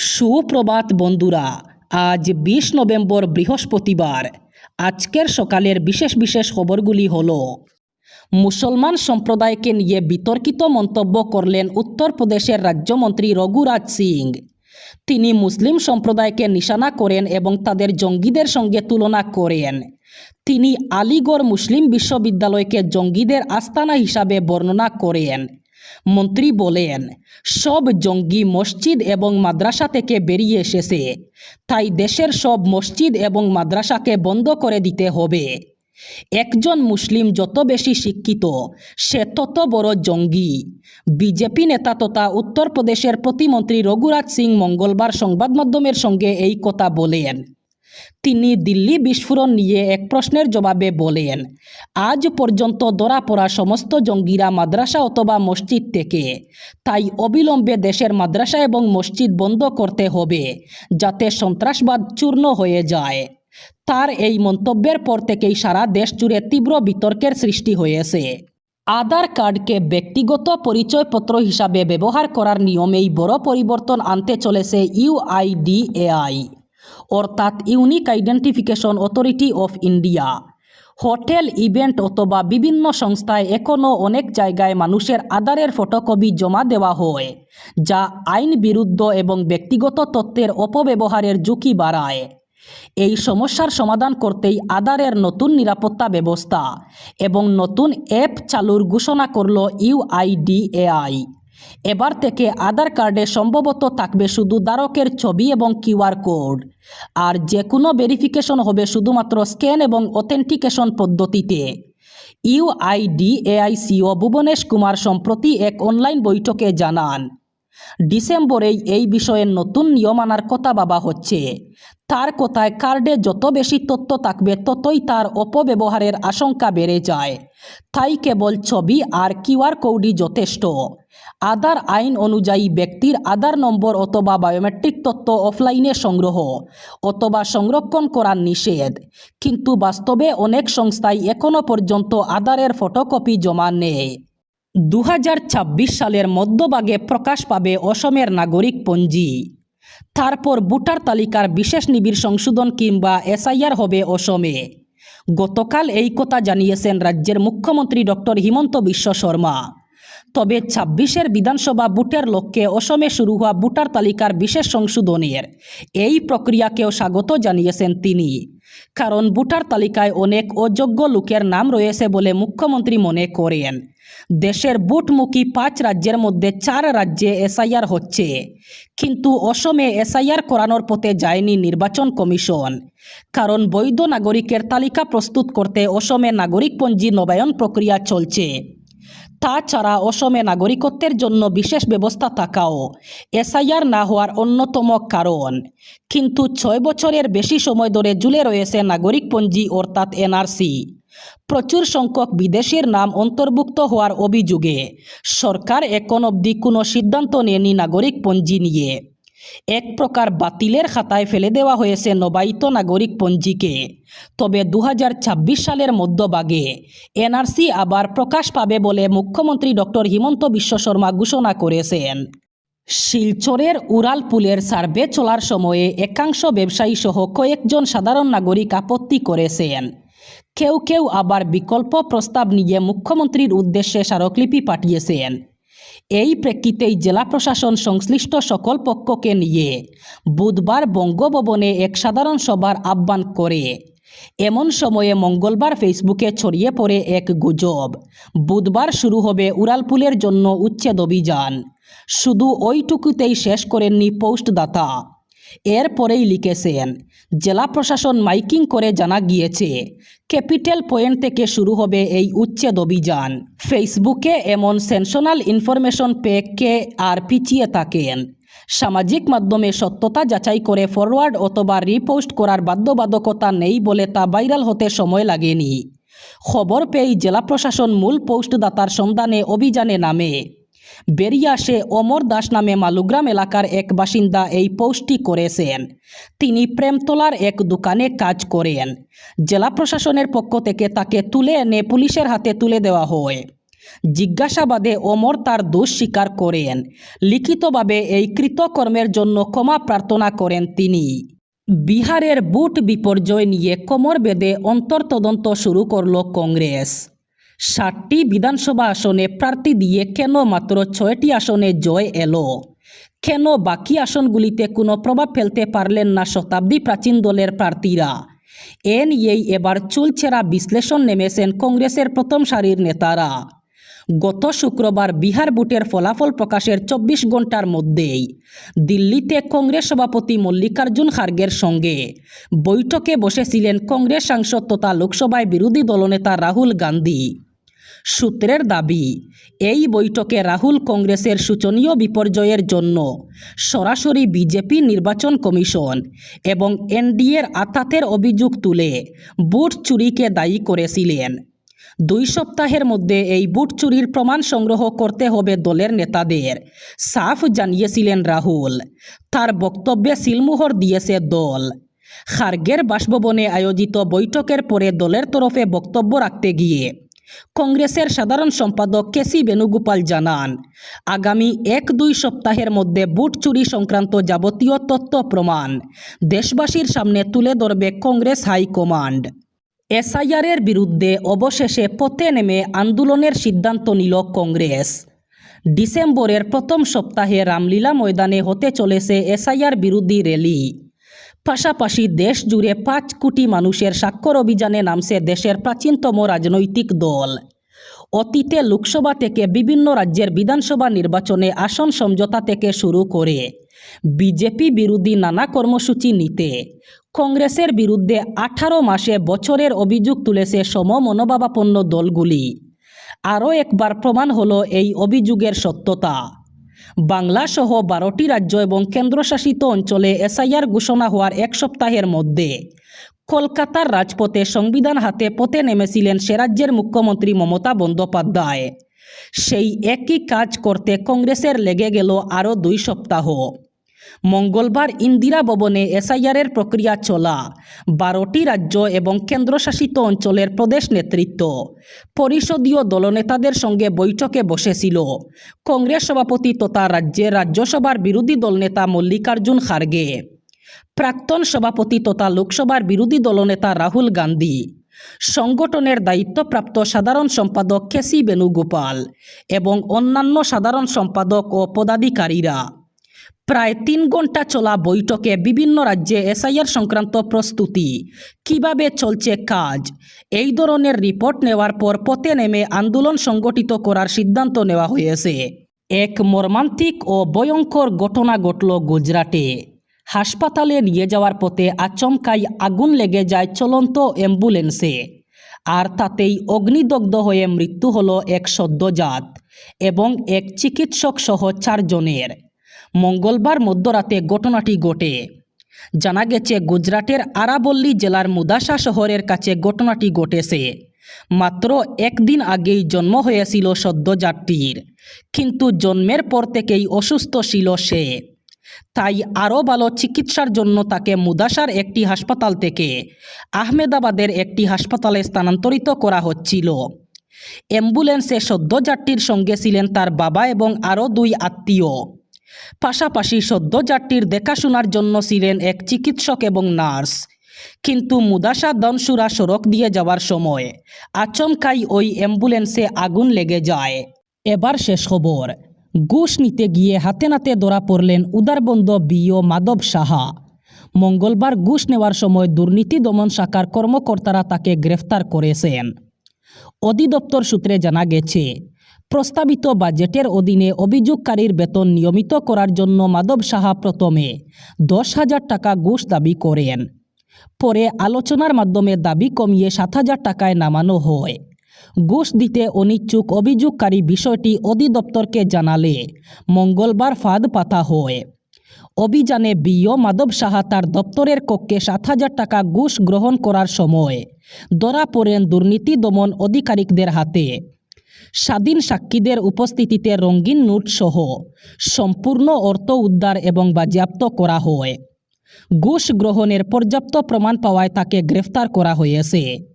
সুপ্রভাত বন্ধুরা, আজ বিশ নভেম্বর বৃহস্পতিবার। আজকের সকালের বিশেষ বিশেষ খবরগুলি হল, মুসলমান সম্প্রদায়কে নিয়ে বিতর্কিত মন্তব্য করলেন উত্তরপ্রদেশের রাজ্যমন্ত্রী রঘুরাজ সিং। তিনি মুসলিম সম্প্রদায়কে নিশানা করেন এবং তাদের জঙ্গিদের সঙ্গে তুলনা করেন। তিনি আলিগড় মুসলিম বিশ্ববিদ্যালয়কে জঙ্গিদের আস্তানা হিসাবে বর্ণনা করেন। মন্ত্রী বলেন, সব জঙ্গি মসজিদ এবং মাদ্রাসা থেকে বেরিয়ে এসেছে। তাই দেশের সব মসজিদ এবং মাদ্রাসাকে বন্ধ করে দিতে হবে। একজন মুসলিম যত বেশি শিক্ষিত, সে তত বড় জঙ্গি। বিজেপি নেতা তথা উত্তরপ্রদেশের প্রতিমন্ত্রী রঘুরাজ সিং মঙ্গলবার সংবাদ মাধ্যমের সঙ্গে এই কথা বলেন। তিনি দিল্লি বিস্ফোরণ নিয়ে এক প্রশ্নের জবাবে বলেন, আজ পর্যন্ত ধরা পড়া সমস্ত জঙ্গিরা মাদ্রাসা অথবা মসজিদ থেকে। তাই অবিলম্বে দেশের মাদ্রাসা এবং মসজিদ বন্ধ করতে হবে, যাতে সন্ত্রাসবাদ চূর্ণ হয়ে যায়। তার এই মন্তব্যের পর থেকেই সারা দেশ জুড়ে তীব্র বিতর্কের সৃষ্টি হয়েছে। আধার কার্ডকে ব্যক্তিগত পরিচয়পত্র হিসাবে ব্যবহার করার নিয়মেই বড় পরিবর্তন আনতে চলেছে ইউআইডিএআই অর্থাৎ unique identification authority of India. Hotel, event অথবা বিভিন্ন সংস্থায় এখনও অনেক জায়গায় মানুষের আধারের ফটোকপি জমা দেওয়া হয়, যা আইন বিরুদ্ধ এবং ব্যক্তিগত তথ্যের অপব্যবহারের ঝুঁকি বাড়ায়। এই সমস্যার সমাধান করতেই আধারের নতুন নিরাপত্তা ব্যবস্থা এবং নতুন অ্যাপ চালুর ঘোষণা করল ইউআইডিএআই। এবার থেকে আধার কার্ডে সম্ভবত থাকবে শুধু দ্বারকের ছবি এবং কিউআর কোড। আর যে কোনো ভেরিফিকেশন হবে শুধুমাত্র স্ক্যান এবং অথেন্টিকেশন পদ্ধতিতে। ইউআইডিএআইসিও ভুবনেশ কুমার সম্প্রতি এক অনলাইন বৈঠকে জানান। ডিসেম্বরেই এই বিষয়ে নতুন নিয়ম আনার কথা ভাবা হচ্ছে। তার কথায় কার্ডে যত বেশি তথ্য থাকবে, ততই তার অপব্যবহারের আশঙ্কা বেড়ে যায়। তাই কেবল ছবি আর কিউআর কোডই যথেষ্ট। আধার আইন অনুযায়ী ব্যক্তির আধার নম্বর অথবা বায়োমেট্রিক তথ্য অফলাইনে সংগ্রহ অথবা সংরক্ষণ করার নিষেধ। কিন্তু বাস্তবে অনেক সংস্থাই এখনও পর্যন্ত আধারের ফটোকপি জমা নেয় দু হাজার ছাব্বিশ সালের মধ্যভাগে প্রকাশ পাবে অসমের নাগরিক পঞ্জি। তারপর ভোটার তালিকার বিশেষ নিবিড় সংশোধন কিংবা এসআইআর হবে অসমে। গতকাল এই কথা জানিয়েছেন রাজ্যের মুখ্যমন্ত্রী ডক্টর হিমন্ত বিশ্ব শর্মা। তবে ছাব্বিশের বিধানসভা ভোটের লক্ষ্যে অসমে শুরু হওয়া ভোটার তালিকার বিশেষ সংশোধনের এই প্রক্রিয়াকেও স্বাগত জানিয়েছেন তিনি। কারণ ভোটার তালিকায় অনেক অযোগ্য লোকের নাম রয়েছে বলে মুখ্যমন্ত্রী মনে করেন। দেশের বুটমুখী পাঁচ রাজ্যের মধ্যে চার রাজ্যে এসআইআর হচ্ছে। কিন্তু অসমে এসআইআর করানোর পথে যায়নি নির্বাচন কমিশন। কারণ বৈধ নাগরিকের তালিকা প্রস্তুত করতে অসমে নাগরিকপঞ্জি নবায়ন প্রক্রিয়া চলছে। তাছাড়া অসমে নাগরিকত্বের জন্য বিশেষ ব্যবস্থা থাকাও এসআইআর না হওয়ার অন্যতম কারণ। কিন্তু ছয় বছরের বেশি সময় ধরে জুলে রয়েছে নাগরিকপঞ্জি অর্থাৎ এনআরসি। প্রচুর সংখ্যক বিদেশের নাম অন্তর্ভুক্ত হওয়ার অভিযোগে সরকার এখন অবধি কোনো সিদ্ধান্ত নেয়নি নাগরিকপঞ্জি নিয়ে। এক প্রকার বাতিলের খাতায় ফেলে দেওয়া হয়েছে নবায়িত নাগরিক পঞ্জিকে। তবে দু হাজার ছাব্বিশ সালের মধ্যভাগে এনআরসি আবার প্রকাশ পাবে বলে মুখ্যমন্ত্রী ডক্টর হিমন্ত বিশ্ব শর্মা ঘোষণা করেছেন। শিলচরের উড়ালপুলের সার্ভে চলার সময়ে একাংশ ব্যবসায়ী সহ কয়েকজন সাধারণ নাগরিক আপত্তি করেছেন। কেউ কেউ আবার বিকল্প প্রস্তাব নিয়ে মুখ্যমন্ত্রীর উদ্দেশ্যে স্মারকলিপি পাঠিয়েছেন। এই প্রেক্ষিতেই জেলা প্রশাসন সংশ্লিষ্ট সকল পক্ষকে নিয়ে বুধবার বঙ্গভবনে এক সাধারণ সভার আহ্বান করে। এমন সময়ে মঙ্গলবার ফেসবুকে ছড়িয়ে পড়ে এক গুজব। বুধবার শুরু হবে উড়ালপুলের জন্য উচ্ছেদ অভিযান। শুধু ওইটুকুতেই শেষ করেননি পোস্টদাতা। এরপরেই লিখেছেন, জেলা প্রশাসন মাইকিং করে জানা গিয়েছে, ক্যাপিটাল পয়েন্ট থেকে শুরু হবে এই উচ্ছেদ অভিযান। ফেসবুকে এমন সেনশনাল ইনফরমেশন পেয়ে আর পিছিয়ে থাকেন। সামাজিক মাধ্যমে সত্যতা যাচাই করে ফরওয়ার্ড অথবা রিপোস্ট করার বাধ্যবাধকতা নেই বলে তা ভাইরাল হতে সময় লাগেনি। খবর পেয়েই জেলা প্রশাসন মূল পোস্টদাতার সন্ধানে অভিযানে নামে। বেরিয়ে আসে অমর দাস নামে মালুগ্রাম এলাকার এক বাসিন্দা এই পোস্টটি করেছেন। তিনি প্রেমতলার এক দোকানে কাজ করেন। জেলা প্রশাসনের পক্ষ থেকে তাকে তুলে এনে পুলিশের হাতে তুলে দেওয়া হয়। জিজ্ঞাসাবাদে ওমর তার দোষ স্বীকার করেন। লিখিতভাবে এই কৃতকর্মের জন্য ক্ষমা প্রার্থনা করেন তিনি। বিহারের বুট বিপর্যয় নিয়ে কোমর বেঁধে অন্তর্তদন্ত শুরু করল কংগ্রেস। ষাটটি বিধানসভা আসনে প্রার্থী দিয়ে কেন মাত্র ছয়টি আসনে জয় এলো? কেন বাকি আসনগুলিতে কোনো প্রভাব ফেলতে পারলেন না শতাব্দী প্রাচীন দলের প্রার্থীরা? এ নিয়েই এবার চুলছেরা বিশ্লেষণ নেমেছেন কংগ্রেসের প্রথম সারির নেতারা। গত শুক্রবার বিহার বুটের ফলাফল প্রকাশের চব্বিশ ঘণ্টার মধ্যেই দিল্লিতে কংগ্রেস সভাপতি মল্লিকার্জুন খার্গের সঙ্গে বৈঠকে বসেছিলেন কংগ্রেস সাংসদ তথা লোকসভায় বিরোধী দলনেতা রাহুল গান্ধী। সূত্রের দাবি, এই বৈঠকে রাহুল কংগ্রেসের শোচনীয় বিপর্যয়ের জন্য সরাসরি বিজেপি নির্বাচন কমিশন এবং এনডিএর আতাতের অভিযোগ তুলে বুট চুরিকে দায়ী করেছিলেন। দুই সপ্তাহের মধ্যে এই বুট চুরির প্রমাণ সংগ্রহ করতে হবে দলের নেতাদের, সাফ জানিয়েছিলেন রাহুল। তার বক্তব্যে সিলমোহর দিয়েছে দল। খার্গের বাসভবনে আয়োজিত বৈঠকের পরে দলের তরফে বক্তব্য রাখতে গিয়ে কংগ্রেসের সাধারণ সম্পাদক কেসি বেণুগোপাল জানান, আগামী এক দুই সপ্তাহের মধ্যে বুট চুরি সংক্রান্ত যাবতীয় তথ্য প্রমাণ দেশবাসীর সামনে তুলে ধরবে কংগ্রেস হাইকমান্ড। এসআইআরের বিরুদ্ধে অবশেষে পথে নেমে আন্দোলনের সিদ্ধান্ত নিল কংগ্রেস। ডিসেম্বরের প্রথম সপ্তাহে রামলীলা ময়দানে হতে চলেছে এসআইআর বিরোধী র্যালি। পাশাপাশি দেশ জুড়ে পাঁচ কোটি মানুষের স্বাক্ষর অভিযানে নামছে দেশের প্রাচীনতম রাজনৈতিক দল। অতীতে লোকসভা থেকে বিভিন্ন রাজ্যের বিধানসভা নির্বাচনে আসন সমঝোতা থেকে শুরু করে বিজেপি বিরোধী নানা কর্মসূচি নিতে। কংগ্রেসের বিরুদ্ধে আঠারো মাসে বছরের অভিযোগ তুলেছে সম মনোভাবাপন্ন দলগুলি। আরও একবার প্রমাণ হলো এই অভিযোগের সত্যতা। বাংলা সহ বারোটি রাজ্য এবং কেন্দ্রশাসিত অঞ্চলে এসআইআর ঘোষণা হওয়ার এক সপ্তাহের মধ্যে কলকাতার রাজপথে সংবিধান হাতে পথে নেমেছিলেন সে রাজ্যের মুখ্যমন্ত্রী মমতা বন্দ্যোপাধ্যায়। সেই একই কাজ করতে কংগ্রেসের লেগে গেল আরও দুই সপ্তাহ। মঙ্গলবার ইন্দিরা ভবনে এসআইআরের প্রক্রিয়া চলা। বারোটি রাজ্য এবং কেন্দ্রশাসিত অঞ্চলের প্রদেশ নেতৃত্ব। পরিষদীয় দলনেতাদের সঙ্গে বৈঠকে বসেছিল। কংগ্রেস সভাপতি তথা রাজ্যের রাজ্যসভার বিরোধী দলনেতা মল্লিকার্জুন খার্গে। প্রাক্তন সভাপতি তথা লোকসভার বিরোধী দলনেতা রাহুল গান্ধী। সংগঠনের দায়িত্বপ্রাপ্ত সাধারণ সম্পাদক কেসি বেণুগোপাল এবং অন্যান্য সাধারণ সম্পাদক ও পদাধিকারীরা। প্রায় তিন ঘণ্টা চলা বৈঠকে বিভিন্ন রাজ্যে এসআইআর সংক্রান্ত প্রস্তুতি। কীভাবে চলছে কাজ? এই ধরনের রিপোর্ট নেওয়ার পর পথে নেমে আন্দোলন সংগঠিত করার সিদ্ধান্ত নেওয়া হয়েছে। এক মর্মান্তিক ও ভয়ঙ্কর ঘটনা ঘটল গুজরাটে। হাসপাতালে নিয়ে যাওয়ার পথে আচমকাই আগুন লেগে যায় চলন্ত অ্যাম্বুলেন্সে। আর তাতেই অগ্নিদগ্ধ হয়ে মৃত্যু হলো এক সদ্যজাত এবং এক চিকিৎসক সহ চারজনের। মঙ্গলবার মধ্যরাতে ঘটনাটি ঘটে। জানা গেছে, গুজরাটের আরাবল্লী জেলার মুদাসা শহরের কাছে ঘটনাটি ঘটেছে। মাত্র একদিন আগেই জন্ম হয়েছিল সদ্যজাতটির কিন্তু জন্মের পর থেকেই অসুস্থ ছিল সে। তাই আরও ভালো চিকিৎসার জন্য তাকে মুদাসার একটি হাসপাতাল থেকে আহমেদাবাদের একটি হাসপাতালে স্থানান্তরিত করা হচ্ছিল। অ্যাম্বুলেন্সে সদ্যযাত্রীর সঙ্গে ছিলেন তার বাবা এবং আরও দুই আত্মীয়। পাশাপাশি সদ্যযাত্রীর দেখাশোনার জন্য ছিলেন এক চিকিৎসক এবং নার্স। কিন্তু মুদাসা দনসুরা সড়ক দিয়ে যাওয়ার সময় আচমকাই ওই অ্যাম্বুলেন্সে আগুন লেগে যায়। এবার শেষ খবর। ঘুষ নিতে গিয়ে হাতে নাতে ধরা পড়লেন উদারবন্দ বিও মাধব সাহা। মঙ্গলবার ঘুষ নেওয়ার সময় দুর্নীতি দমন শাখার কর্মকর্তারা তাকে গ্রেফতার করেছেন। অধিদপ্তর সূত্রে জানা গেছে প্রস্তাবিত বাজেটের অধীনে অভিযোগকারীর বেতন নিয়মিত করার জন্য মাধব সাহা প্রথমে দশ হাজার টাকা ঘুষ দাবি করেন। পরে আলোচনার মাধ্যমে দাবি কমিয়ে সাত হাজার টাকায় নামানো হয়। ঘুষ দিতে অনিচ্ছুক অভিযোগকারী বিষয়টি অধিদপ্তরকে জানালে মঙ্গলবার ফাঁদ পাতা হয়। অভিযানে বিও মাধব সাহা তার দপ্তরের কক্ষে সাত হাজার টাকা ঘুষ গ্রহণ করার সময় ধরা পড়েন দুর্নীতি দমন অধিকারিকদের হাতে। স্বাধীন সাক্ষীদের উপস্থিতিতে রঙিন নোটসহ সম্পূর্ণ অর্থ উদ্ধার এবং বাজেয়াপ্ত করা হয়। ঘুষ গ্রহণের পর্যাপ্ত প্রমাণ পাওয়ায় তাকে গ্রেফতার করা হয়েছে।